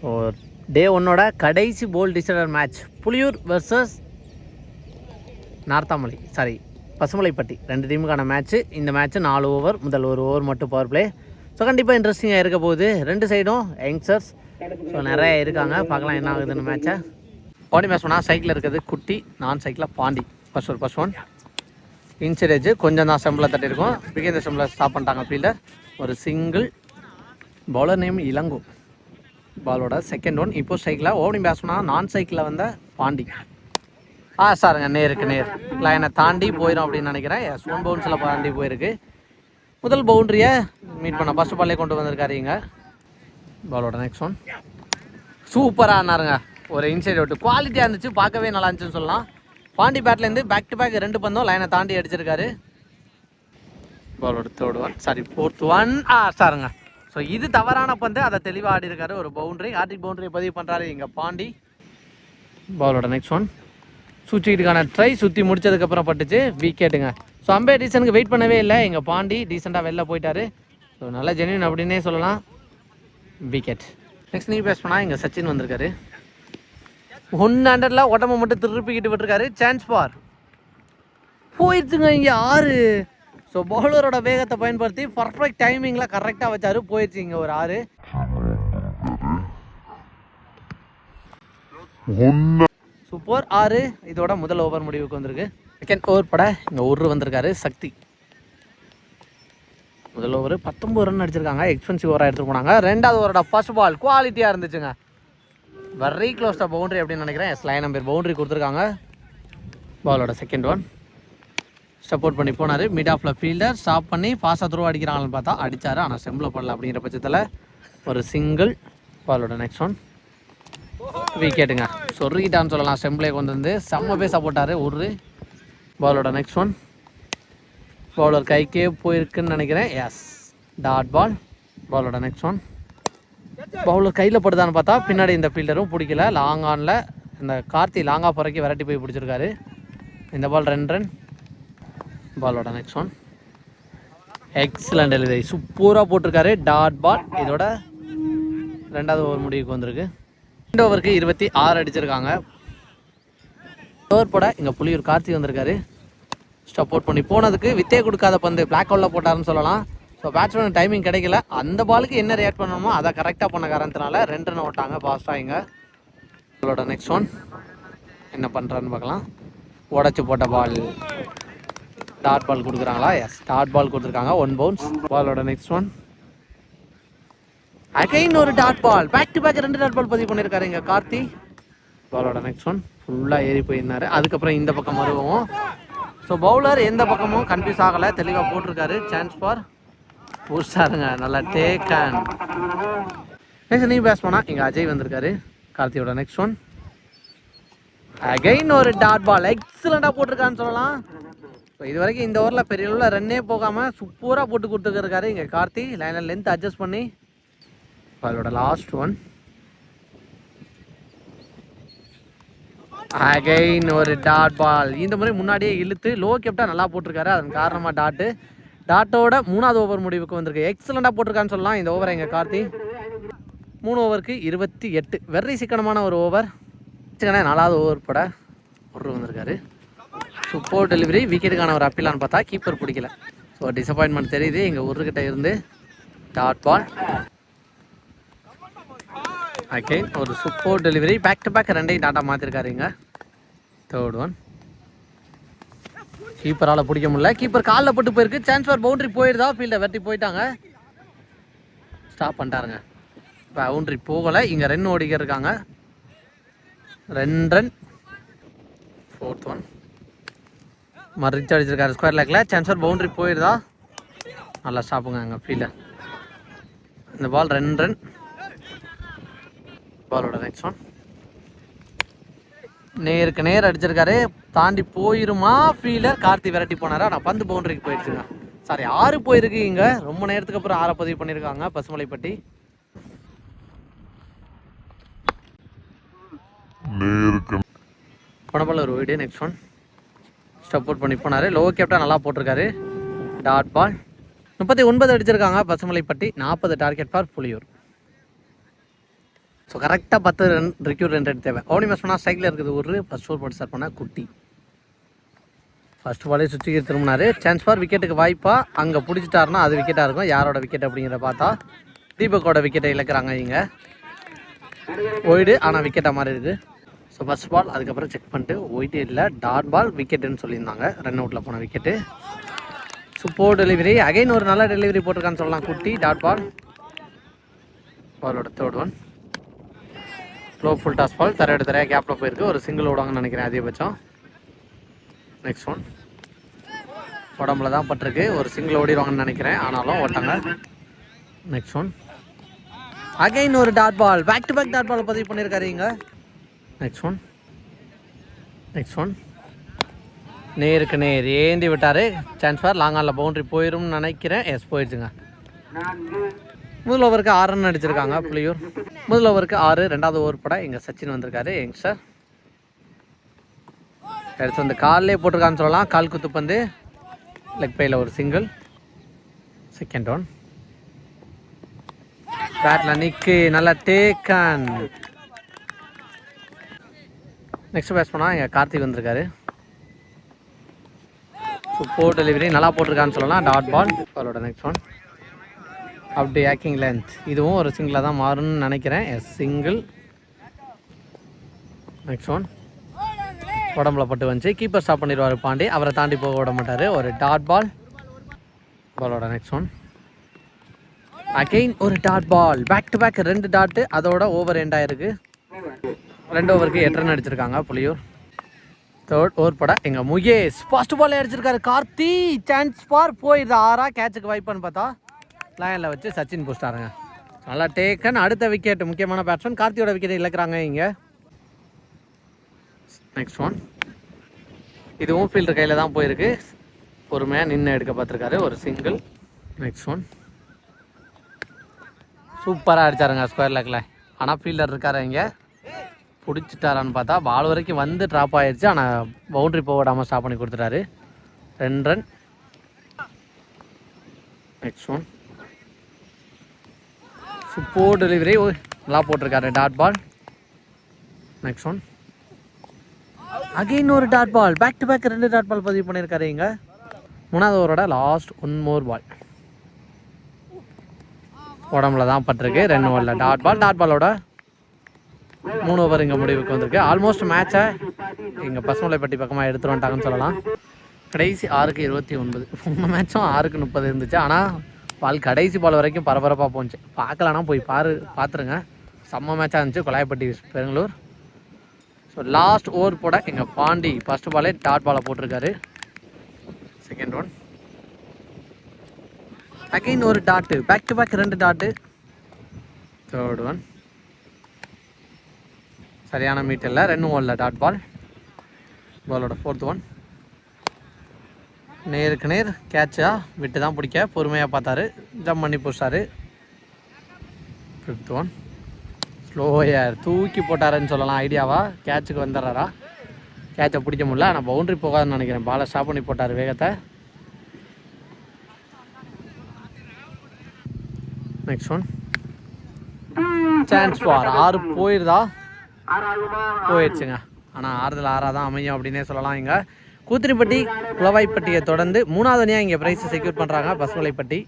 So day ஒன்னோட கடைசி போல் decider match Puliyur versus Narthamalai. Sorry Pasumalaipatti. ரெண்டு டீமுக்கான மேட்ச்சு இந்த மேட்ச்சு நாலு ஓவர் முதல் ஒரு ஓவர் மட்டும் பவர் பிளே ஸோ கண்டிப்பாக இன்ட்ரெஸ்டிங்காக இருக்க போகுது. ரெண்டு சைடும் யங்ஸ்டர்ஸ் ஸோ நிறைய இருக்காங்க. பார்க்கலாம் என்ன ஆகுதுன்னு மேட்ச்சை பாண்டி மேட்ச் பண்ணால் சைக்கிள் இருக்குது குட்டி நான் சைக்கிளாக பாண்டி. ஃபர்ஸ்ட் ஒரு ஃபர்ஸ்ட் ஒன் இன்சரேஜ் கொஞ்சம் தான் செம்பில் தட்டி இருக்கும் செம்பில் ஸ்டாப் பண்ணிட்டாங்க ஃபீல்டர் ஒரு சிங்கிள் பவுலர் நேம் இளங்கோ. பாலோட செகண்ட் ஒன் இப்போ சைக்கிளில் ஓப்பனிங் பேட்ஸ்மனா நான் சைக்கிளில் வந்த பாண்டி. ஆ சாருங்க நேருக்கு நேர். லைனை தாண்டி போயிடும் அப்படின்னு நினைக்கிறேன். ஒன் பவுன்ஸில் தாண்டி போயிருக்கு. முதல் பவுண்டரியை மீட் பண்ண ஃபஸ்ட் பால்லே கொண்டு வந்திருக்காருங்க பாலோட நெக்ஸ்ட் ஒன் சூப்பராக ஆனாருங்க. ஒரு இன்சைட் அவுட் குவாலிட்டியாக இருந்துச்சு. பார்க்கவே நல்லா இருந்துச்சுன்னு சொல்லலாம். பாண்டி பேட்லேருந்து பேக் டு பேக் ரெண்டு பந்தம் லைனை தாண்டி அடிச்சிருக்காரு. பாலோட third one sorry fourth one ஆ சாருங்க. ஸோ இது தவறான பந்து. அதை தெளிவாக ஆடி இருக்காரு ஒரு பவுண்டரி ஹார்டிக் பவுண்டரி பதிவு பண்ணுறாரு இங்கே பாண்டி. பாலோட நெக்ஸ்ட் ஒன் சுற்றிக்கிட்டுக்கான ட்ரை சுற்றி முடிச்சதுக்கப்புறம் பட்டுச்சு. விக்கெட்டுங்க ஸோ அம்பே டீசனுக்கு வெயிட் பண்ணவே இல்லை. எங்கள் பாண்டி டீசெண்டாக வெளில போயிட்டாரு. ஸோ நல்லா ஜென்யூன் அப்படின்னே சொல்லலாம். விக்கெட் நெக்ஸ்ட் நீ பேஸ் பண்ணால் இங்கே சச்சின் வந்திருக்காரு. ஒன் ஹண்ட்ரடில் உடம்ப மட்டும் திருப்பிக்கிட்டு விட்டுருக்காரு. சான்ஸ் பார் போயிடுச்சுங்க இங்கே ஆறு. ஸோ பவுலரோட வேகத்தை பயன்படுத்தி பர்ஃபெக்ட் டைமிங்கில் கரெக்டாக வச்சாரு. போயிடுச்சு இங்கே ஒரு ஆறு. சூப்பர் ஆறு. இதோட முதல் ஓவர் முடிவுக்கு வந்திருக்கு. செகண்ட் ஓவர் பட இங்கே ஒரு வந்திருக்காரு சக்தி. முதல் ஓவர் பத்தொம்பது ரன் அடிச்சிருக்காங்க. எக்ஸ்பென்சிவ் ஓவராக எடுத்துட்டு போனாங்க. ரெண்டாவது ஓவரோட ஃபர்ஸ்ட் பால் குவாலிட்டியாக இருந்துச்சுங்க. வெரி க்ளோஸ் பவுண்டரி அப்படின்னு நினைக்கிறேன். எஸ் லைன் நம்பர் பவுண்டரி கொடுத்துருக்காங்க. பாலோட செகண்ட் ஒன் சப்போர்ட் பண்ணி போனார். மிட் ஆஃபில் ஃபீல்டர் ஸ்டாப் பண்ணி ஃபாஸ்ட்டாக த்ரோ அடிக்கிறாங்கன்னு பார்த்தா அடித்தார் ஆனால் செம்பில் பண்ணல அப்படிங்கிற பட்சத்தில் ஒரு சிங்கிள் பாலோட நெக்ஸ்ட் ஒன் விக்கெட்டுங்க சொருகிட்டான்னு சொல்லலாம். செம்பிளே கொண்டு வந்து செம்ம பேச போட்டார். ஒரு பாலோட நெக்ஸ்ட் ஒன் பவுலர் கைக்கே போயிருக்குன்னு நினைக்கிறேன். எஸ் டாட் பால் பாலோட நெக்ஸ்ட் ஒன் பவுலர் கையில் படுதான்னு பார்த்தா பின்னாடி இந்த ஃபீல்டரும் பிடிக்கல. லாங் ஆனில் இந்த கார்த்தி லாங்காக போகிறக்கி விரட்டி போய் பிடிச்சிருக்காரு. இந்த பால் ரெண்டு ரன் பாலோட நெக்ஸ்ட் ஒன் எக்ஸலண்ட் டெலிவரி சூப்பராக போட்டிருக்காரு. டாட் பால் இதோட ரெண்டாவது ஓவர் முடிவுக்கு வந்திருக்கு. ரெண்டு ஓவருக்கு இருபத்தி ஆறு அடிச்சிருக்காங்க. ஓவர் போட இங்கே புளியூர் கார்த்திக் வந்திருக்காரு. சப்போர்ட் பண்ணி போனதுக்கு வித்தே கொடுக்காத பந்து. பிளாக் ஹோலில் போட்டாருன்னு சொல்லலாம். ஸோ பேட்ஸ்மேன் டைமிங் கிடைக்கல. அந்த பாலுக்கு என்ன ரியாக்ட் பண்ணணுமோ அதை கரெக்டாக பண்ண காரணத்தினால ரெண்டு ரன் ஓட்டாங்க ஃபாஸ்ட்டாக இங்கே. அவளோட நெக்ஸ்ட் ஒன் என்ன பண்ணுறான்னு பார்க்கலாம். உடச்சி போட்ட பால் டாட் பால் கொடுக்குறாங்களா? எஸ் டாட் பால் கொடுத்துருக்காங்க. ஒன் பவுன்ஸ் பாலோட நெக்ஸ்ட் ஒன் அகைன் ஒரு dot ball back to back ரெண்டு டாட் பால் பதிவு பண்ணியிருக்காரு இங்கே கார்த்தி. பாலோட நெக்ஸ்ட் ஒன் ஃபுல்லாக ஏறி போயிருந்தாரு. அதுக்கப்புறம் இந்த பக்கம் வருவோம். ஸோ பவுலர் எந்த பக்கமும் கன்ஃபியூஸ் ஆகலை. தெளிவாக போட்டிருக்காரு. சான்ஸ் ஃபார் புதுசாருங்க நல்லா டேக் அண்ட் நெக்ஸ்ட் நீ பேஸ் போனால் இங்கே அஜய் வந்திருக்காரு. கார்த்தியோட நெக்ஸ்ட் ஒன் அகைன் ஒரு டாட் பால் எக்ஸலண்ட்டாக போட்டிருக்கான்னு சொல்லலாம். ஸோ இது வரைக்கும் இந்த ஓவரில் பெரிய அளவில் ரன்னே போகாமல் சூப்பராக போட்டு கொடுத்துருக்காரு இங்கே கார்த்தி. லைனில் லென்த் அட்ஜஸ்ட் பண்ணி. அதோட லாஸ்ட் ஒன் அகைன் ஒரு டாட் பால் இந்த முறை முன்னாடியே இழுத்து லோ கேப்டா நல்லா போட்டிருக்காரு. அதன் காரணமாக டாட்டு டாட்டோட மூணாவது ஓவர் முடிவுக்கு வந்திருக்கு. எக்ஸலண்ட்டாக போட்டிருக்கான்னு சொல்லலாம். இந்த ஓவர் எங்கள் கார்த்தி. மூணு ஓவருக்கு இருபத்தி எட்டு. வெறி சிக்கனமான ஒரு ஓவர் சிக்கனே நாலாவது ஓவர் போட ஒரு வந்திருக்காரு. சூப்பர் டெலிவரி விக்கெட்டுக்கான ஒரு அப்பிலான்னு பார்த்தா கீப்பர் பிடிக்கல. ஸோ டிசப்பாயின்மெண்ட் தெரியுது. எங்கள் ஊருக்கிட்ட இருந்து டாட் பால் ஓகே ஒரு super delivery back to back ரெண்டையும் டாட்டா மாற்றிருக்காரு இங்கே. தேர்ட் ஒன் கீப்பரால் பிடிக்க முடியல. கீப்பர் காலில் போட்டு போயிருக்கு. சான்ஸ் ஃபார் பவுண்டரி போயிருதா? ஃபீல்டை வெட்டி போயிட்டாங்க. ஸ்டாப் பண்ணிட்டாருங்க. பவுண்ட்ரி போகலை. இங்கே ரன் ஓடிக்க இருக்காங்க. ரெண்டு ரன் ஃபோர்த் ஒன் மறிச்சு அடிச்சிருக்காரு ஸ்கொயர் லேக்கில் சான்சர் பவுண்ட்ரி பவுண்டரி போயிருதா? நல்லா ஸ்டாப்புங்க அங்கே ஃபீல்டர் இந்த பால் ரெண்டு ரன் பாலோட நெக்ஸ்ட் ஒன் நேருக்கு நேர் அடிச்சிருக்காரு. தாண்டி போயிருமா? ஃபீல்டர் கார்த்தி விரட்டி போனாரா. ஆனால் பந்து பவுண்டரிக்கு போயிடுச்சுங்க. சாரி ஆறு போயிருக்கீங்க ரொம்ப நேரத்துக்கு அப்புறம் ஆறை பதிவு பண்ணியிருக்காங்க பசுமலைப்பட்டி. பணப்பால் ஒரு வீடியோ நெக்ஸ்ட் ஒன் சப்போர்ட் பண்ணி போனார். லோ கேப்டா நல்லா போட்டிருக்காரு. டாட் பால் முப்பத்தி ஒன்பது அடிச்சிருக்காங்க பசுமலைப்பட்டி நாற்பது டார்கெட் ஃபார் புலியூர். ஸோ கரெக்டாக பத்து ரன் ரிக்யூர் ரன் தேவை. ஓனி மேட்ச் பண்ணால் ஸ்ட்ரைக்கில் இருக்குது ஒரு ஃபஸ்ட் ஓவர் போட்டு ஸ்டார்ட் பண்ணால் குட்டி. ஃபர்ஸ்ட் பாலே சுற்றி திரும்பினார். சான்ஸ் ஃபார் விக்கெட்டுக்கு வாய்ப்பா. அங்கே பிடிச்சிட்டாருன்னா அது விக்கெட்டாக இருக்கும். யாரோட விக்கெட் அப்படிங்கிறத பார்த்தா தீபக்கோட விக்கெட்டை இழக்கிறாங்க இங்கே ஒய்டு ஆனால் விக்கெட்டாக மாதிரி இருக்குது ஸோ ஃபஸ்ட் பால் அதுக்கப்புறம் செக் பண்ணிட்டு ஒயிட்டு இல்லை டாட் பால் விக்கெட்டுன்னு சொல்லியிருந்தாங்க. ரன் அவுட்டில் போன விக்கெட்டு சூப்பர் டெலிவரி அகைன் ஒரு நல்ல டெலிவரி போட்டிருக்கான்னு சொல்லலாம். குட்டி டாட் பால் பாலோட third one slow full toss ball தர எடுத்து தரையாக கேப்பில் போயிருக்கு. ஒரு சிங்கிள் விடுவாங்கன்னு நினைக்கிறேன் அதிகபட்சம். நெக்ஸ்ட் ஒன் உடம்புல தான் பட்டிருக்கு. ஒரு சிங்கிள் ஓடிடுவாங்கன்னு நினைக்கிறேன். ஆனாலும் ஓட்டாங்க. நெக்ஸ்ட் ஒன் அகைன் ஒரு dot ball back to back dot ball பதிவு பண்ணியிருக்காரு இங்கே நெக்ஸ்ட் ஒன் நெக்ஸ்ட் ஒன் நேருக்கு நேர் ஏந்தி விட்டார். சான்ஸ் ஃபார் லாங் ஆனில் பவுண்டரி போயிரும்னு நினைக்கிறேன். எஸ் போயிடுச்சுங்க. முதல் ஓவருக்கு ஆறு ரன் அடிச்சிருக்காங்க புளியூர் முதல் ஓவருக்கு ஆறு ரெண்டாவது ஓவர் பட இங்கே சச்சின் வந்திருக்காரு யங்ஸ்டர் எடுத்து வந்து காலிலே போட்டிருக்கான்னு சொல்லலாம். கால் குத்து பந்து லெக் பையில் ஒரு சிங்கிள் செகண்ட் ஒன் பேட்டில் நிற்கு நல்லா டேக்கன் நெக்ஸ்ட் பேஸ் பண்ணால் எங்கள் கார்த்திக் வந்திருக்காரு. சூப்பர் டெலிவரி நல்லா போட்டிருக்கான்னு சொல்லலாம். டாட் பால் அவரோட நெக்ஸ்ட் ஒன் அப்படி ஆக்கிங் லென்த் இதுவும் ஒரு சிங்கிளாக தான் மாறும்னு நினைக்கிறேன். எஸ் சிங்கிள் நெக்ஸ்ட் ஒன் உடம்புல பட்டு வந்துச்சு. கீப்பர் ஸ்டாப் பண்ணிடுவார் பாண்டி. அவரை தாண்டி போக விட மாட்டார். ஒரு டாட் பால் பாலோட நெக்ஸ்ட் ஒன் அகெயின் ஒரு dot ball back to back ரெண்டு டாட்டு அதோட ஓவர் எண்டாயிருக்கு ரெண்டு ஓவருக்கு எட்டு ரன் அடிச்சிருக்காங்க புளியூர் தேர்ட் ஓவர் பட எங்கள் முகேஷ். ஃபர்ஸ்ட் பால் அடிச்சிருக்காரு. கார்த்தி சான்ஸ் ஃபார் போயிடுது. ஆறா கேட்சுக்கு வைப்பான்னு பார்த்தா லைனில் வச்சு சச்சின் பூஸ்டாருங்க நல்லா டேக்கன் அடுத்த விக்கெட் முக்கியமான பேட்ஸ்மேன் கார்த்தியோட விக்கெட் இழக்கிறாங்க இங்கே. நெக்ஸ்ட் ஒன் இதுவும் ஃபீல்டர் கையில் தான் போயிருக்கு. பொறுமையாக நின்று எடுக்க பார்த்துருக்காரு. ஒரு சிங்கிள் நெக்ஸ்ட் ஒன் சூப்பராக அடிச்சாருங்க ஸ்கொயர் லெக்கில் ஆனால் ஃபீல்டர் இருக்காரு இங்கே. பிடிச்சிட்டாரான்னு பார்த்தா பால் வரைக்கும் வந்து ட்ராப் ஆயிடுச்சு ஆனால் பவுண்ட்ரி போக விடாமல் ஸ்டாப் பண்ணி கொடுத்துட்டாரு. ரெண்டு run next one super delivery நல்லா போட்டிருக்காரு. Dot ball next one again ஒரு dot ball back to back ரெண்டு டாட் பால் பதிவு பண்ணியிருக்காரு இங்கே. மூணாவது ஓவரோட லாஸ்ட் ஒன் மோர் பால் உடம்புல தான் பட்டிருக்கு. ரெண்டு ஓவரில் டாட் பால் டாட் பாலோட மூணு ஓவர் இங்கே முடிவுக்கு வந்திருக்கு. ஆல்மோஸ்ட் மேட்சை இங்கே பசுமலைப்பட்டி பக்கமாக எடுத்துட்டு வந்துட்டாங்கன்னு சொல்லலாம். கடைசி ஆறுக்கு இருபத்தி ஒன்பது. மூணு மேட்சும் ஆறுக்கு முப்பது இருந்துச்சு. ஆனால் பால் கடைசி பால் வரைக்கும் பரபரப்பாக போச்சு. பார்க்கலன்னா போய் பாரு பார்த்துருங்க. செம்ம மேட்சாக இருந்துச்சு. கொலாயப்பட்டி பெருங்களூர் ஸோ லாஸ்ட் ஓவர் போட எங்கள் பாண்டி ஃபர்ஸ்ட் பாலே டாட் பாலை போட்டிருக்காரு. செகண்ட் ஒன் அகைன் ஒரு டாட்டு பேக் டு பேக் ரெண்டு டாட்டு தேர்ட் ஒன் சரியான மீட் இல்லை. ரெண்டும் ஓடல டாட் பால் பாலோட ஃபோர்த் ஒன் நேருக்கு நேர் கேட்சா விட்டு தான் பிடிக்க. பொறுமையாக பார்த்தாரு. ஜம்ப் பண்ணி பிடிச்சாரு. ஃபிஃப்த் ஒன் ஸ்லோயர் தூக்கி போட்டாருன்னு சொல்லலாம். ஐடியாவா கேட்சுக்கு வந்துடுறாரா. கேட்சை பிடிக்க முடியல. ஆனால் பவுண்ட்ரி போகாதுன்னு நினைக்கிறேன். பாலை ஸ்டாப் பண்ணி போட்டார் வேகத்தை. நெக்ஸ்ட் ஒன் சான்ஸ் ஃபார் ஆறு போயிருதா? போயிடுச்சுங்க. ஆனால் ஆறுதல் ஆறாக தான் அமையும் அப்படின்னே சொல்லலாம் இங்கே. கூத்திரிப்பட்டி குளவாய்ப்பட்டியை தொடர்ந்து மூணாவது அணியாக இங்கே ப்ரைஸ் செக்யூர் பண்ணுறாங்க பசுமலைப்பட்டி.